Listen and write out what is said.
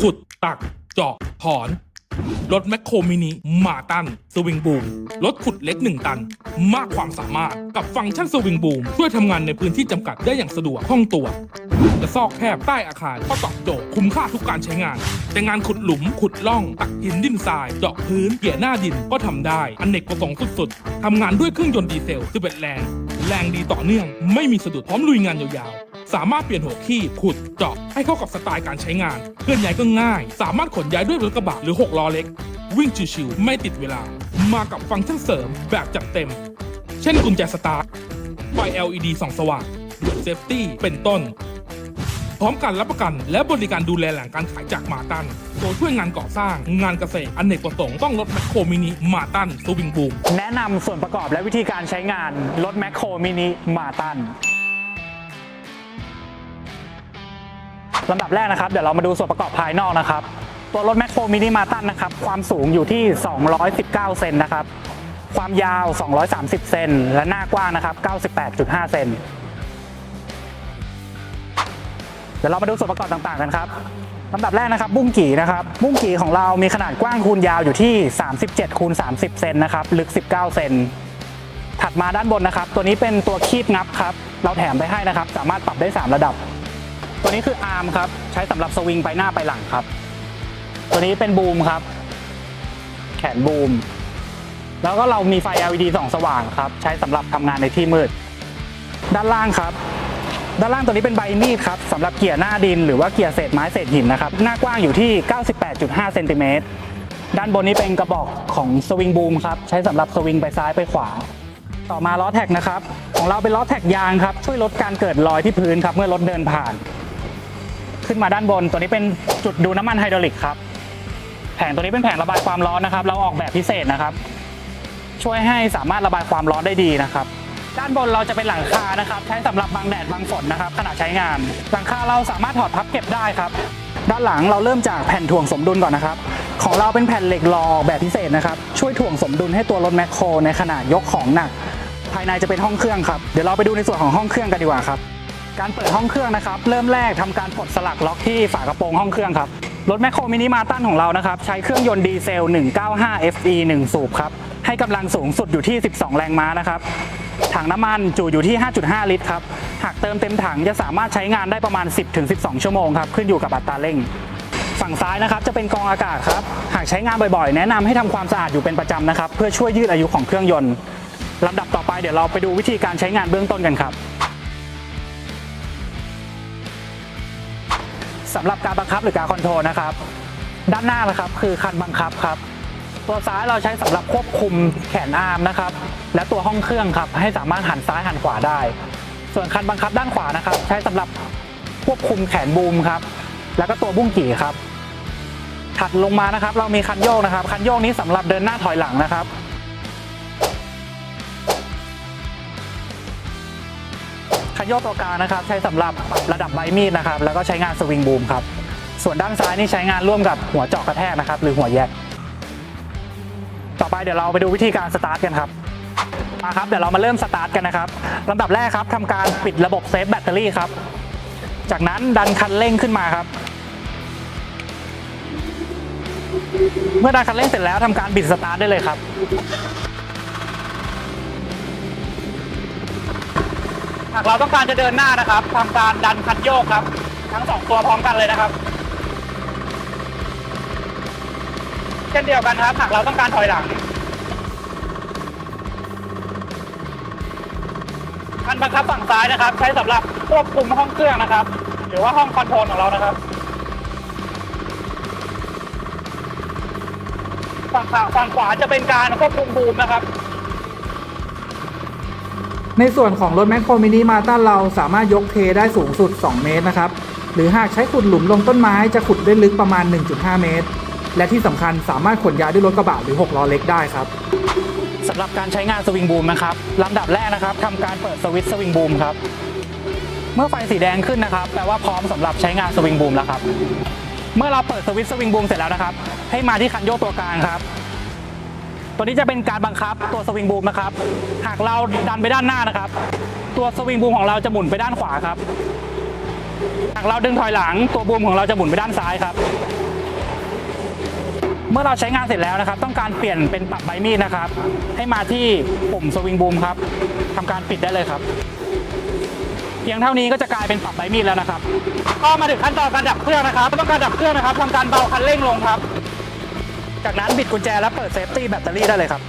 ขุดตัก เจาะถอน รถแมคโครมินิมาตัน สวิงบูม รถขุดเล็ก 1 ตัน มากความสามารถกับฟังก์ชันสวิงบูม ช่วยทำงานในพื้นที่จำกัดได้อย่างสะดวกคล่องตัวจะซอกแคบใต้อาคารก็ตอบโจทย์คุ้มค่าทุกการใช้งาน แต่งานขุดหลุมขุดล่อง ตักหินดินทราย เจาะพื้นเกี่ยหน้าดินก็ทำได้อนเนกประสงค์สุดๆทำงานด้วยเครื่องยนต์ดีเซล11แรง แรงดีต่อเนื่อง ไม่มีสะดุดพร้อมลุยงานยาวๆ สามารถเปลี่ยนหัวขี้ขุดเจาะให้เข้ากับสไตล์การใช้งาน เคลื่อนย้ายก็ง่าย สามารถขนย้ายด้วยรถกระบะหรือ 6 ล้อเล็ก วิ่งชิวๆไม่ติดเวลา มากับฟังก์ชันเสริมแบบจัดเต็ม เช่นกุญแจสตาร์ทไฟ LED ส่องสว่างด่วนเซฟตี้เป็นต้น พร้อมการรับประกัน และบริการดูแลหลังการขายจากมาตันตัวช่วยงานก่อสร้าง งานเกษตรอนเนกประสงค์ต้องรถแมคโครมินิมาตันสวิงบูมแนะนำส่วนประกอบและวิธีการใช้งานรถแมคโครมินิมาตัน ลำดับแรกนะครับ เดี๋ยวเรามาดูส่วนประกอบภายนอกนะครับ ตัวรถแมคโครมินิมาตันนะครับ ความสูงอยู่ที่ 219 เซนนะครับ ความยาว 230 เซน และหน้ากว้างนะครับ 98.5 เซน เดี๋ยวเรามาดูส่วนประกอบต่างๆกันครับลำดับแรกนะครับ บุ้งกี่นะครับ บุ้งกี่ของเรามีขนาดกว้างคูณยาวอยู่ที่ 37คูณ30 เซนนะครับ ลึก 19 เซน ถัดมาด้านบนนะครับ ตัวนี้เป็นตัวคีบงับครับ เราแถมไปให้นะครับ สามารถปรับได้ 3 ระดับ ตัวนี้คืออาร์มครับ ใช้สำหรับสวิงไปหน้าไปหลังครับ ตัวนี้เป็นบูมครับ แขนบูม แล้วก็เรามีไฟ LED ส่องสว่างครับ ใช้สำหรับทำงานในที่มืด ด้านล่างครับ ด้านล่างตัวนี้เป็นใบมีดครับสำหรับเกี่ยหน้าดินหรือว่าเกี่ยเศษไม้เศษหินนะครับ หน้ากว้างอยู่ที่ 98.5เซนติเมตรด้านบนนี้เป็นกระบอกของสวิงบูมครับ ใช้สำหรับสวิงไปซ้ายไปขวา ต่อมาล้อแท็กนะครับ ของเราเป็นล้อแท็กยางครับ ช่วยลดการเกิดรอยที่พื้นครับ เมื่อรถเดินผ่าน ขึ้นมาด้านบน ตัวนี้เป็นจุดดูน้ำมันไฮดรอลิกครับ แผงตัวนี้เป็นแผงระบายความร้อนนะครับ เราออกแบบพิเศษนะครับ ช่วยให้สามารถระบายความร้อนได้ดีนะครับ ด้านบนเราจะเป็นหลังคานะครับ ใช้สำหรับบังแดดบังฝนนะครับขณะใช้งาน หลังคาเราสามารถถอดพับเก็บได้ครับ ด้านหลังเราเริ่มจากแผ่นถ่วงสมดุลก่อนนะครับ ของเราเป็นแผ่นเหล็กรอออกแบบพิเศษนะครับ ช่วยถ่วงสมดุลให้ตัวรถแมคโครในขณะยกของหนัก ภายในจะเป็นห้องเครื่องครับ เดี๋ยวเราไปดูในส่วนของห้องเครื่องกันดีกว่าครับ การเปิดห้องเครื่องนะครับเริ่มแรกทำการปลดสลักล็อกที่ฝากระโปรงห้องเครื่องครับรถแมคโครมินิมาตันของเรานะครับใช้เครื่องยนต์ดีเซล 195 FE 1 สูบครับให้กำลังสูงสุดอยู่ที่ 12 แรงม้านะครับถังน้ำมันจุอยู่ที่ 5.5 ลิตรครับหากเติมเต็มถังจะสามารถใช้งานได้ประมาณ 10-12 ชั่วโมงครับขึ้นอยู่กับอัตราเร่ง ฝั่งซ้ายนะครับจะเป็นกรองอากาศครับหากใช้งานบ่อยๆ แนะนำให้ทำความสะอาดอยู่เป็นประจำนะครับเพื่อช่วยยืดอายุของเครื่องยนต์ลำดับต่อไปเดี๋ยวเราไปดูวิธีการใช้งานเบื้องต้นกันครับ สำหรับการบังคับหรือการคอนโทรลนะครับ ด้านหน้านะครับคือคันบังคับครับ ตัวซ้ายเราใช้สำหรับควบคุมแขนอาร์มนะครับ และตัวห้องเครื่องครับให้สามารถหันซ้ายหันขวาได้ ส่วนคันบังคับด้านขวานะครับ ใช้สำหรับควบคุมแขนบูมครับ แล้วก็ตัวบุ้งกี่ครับถัดลงมานะครับ เรามีคันโยกนะครับ คันโยกนี้สำหรับเดินหน้าถอยหลังนะครับ คันโยกตัวกลางนะครับ ใช้สำหรับปรับระดับใบมีดนะครับ แล้วก็ใช้งานสวิงบูมครับ ส่วนด้านซ้ายนี่ใช้งานร่วมกับหัวเจาะกระแทกนะครับ หรือหัวแยก ต่อไปเดี๋ยวเราไปดูวิธีการสตาร์ทกันครับมาครับ เดี๋ยวเรามาเริ่มสตาร์ทกันนะครับลำดับแรกครับทำการปิดระบบเซฟแบตเตอรี่ครับ จากนั้นดันคันเร่งขึ้นมาครับ เมื่อดันคันเร่งเสร็จแล้วทำการบิดสตาร์ทได้เลยครับ หากเราต้องการจะเดินหน้านะครับทำการดันคันโยกครับ ทั้งสองตัวพร้อมกันเลยนะครับ เช่นเดียวกันครับ หากเราต้องการถอยหลัง คันบังคับฝั่งซ้ายนะครับ ใช้สำหรับควบคุมห้องเครื่องนะครับ หรือว่าห้องคอนโทรลของเรานะครับฝั่งขวาฝั่งขวาจะเป็นการควบคุมบูมนะครับ ในส่วนของรถแมคโครมินิมาตันเราสามารถยกเทได้สูงสุด 2 เมตรนะครับ หรือหากใช้ขุดหลุมลงต้นไม้จะขุดได้ลึกประมาณ 1.5 เมตร และที่สำคัญสามารถขนย้ายด้วยรถกระบะหรือ 6 ล้อเล็กได้ครับสำหรับการใช้งานสวิงบูมนะครับลำดับแรกนะครับทำการเปิดสวิตช์สวิงบูมครับ เมื่อไฟสีแดงขึ้นนะครับแปลว่าพร้อมสำหรับใช้งานสวิงบูมแล้วครับ เมื่อเราเปิดสวิตช์สวิงบูมเสร็จแล้วนะครับ ให้มาที่คันโยกตัวกลางครับ ตัวนี้จะเป็นการบังคับตัวสวิงบูมนะครับ หากเราดันไปด้านหน้านะครับ ตัวสวิงบูมของเราจะหมุนไปด้านขวาครับ หากเราดึงถอยหลังตัวบูมของเราจะหมุนไปด้านซ้ายครับ เมื่อเราใช้งานเสร็จแล้วนะครับ ต้องการเปลี่ยนเป็นปรับใบมีดนะครับ ให้มาที่ปุ่มสวิงบูมครับทำการปิดได้เลยครับเพียงเท่านี้ก็จะกลายเป็นปรับใบมีดแล้วนะครับ ก็มาถึงขั้นตอนการดับเครื่องนะครับ ต้องการดับเครื่องนะครับทำการเบาคันเร่งลงครับ จากนั้นบิดกุญแจและเปิดเซฟตี้แบตเตอรี่ได้เลยครับ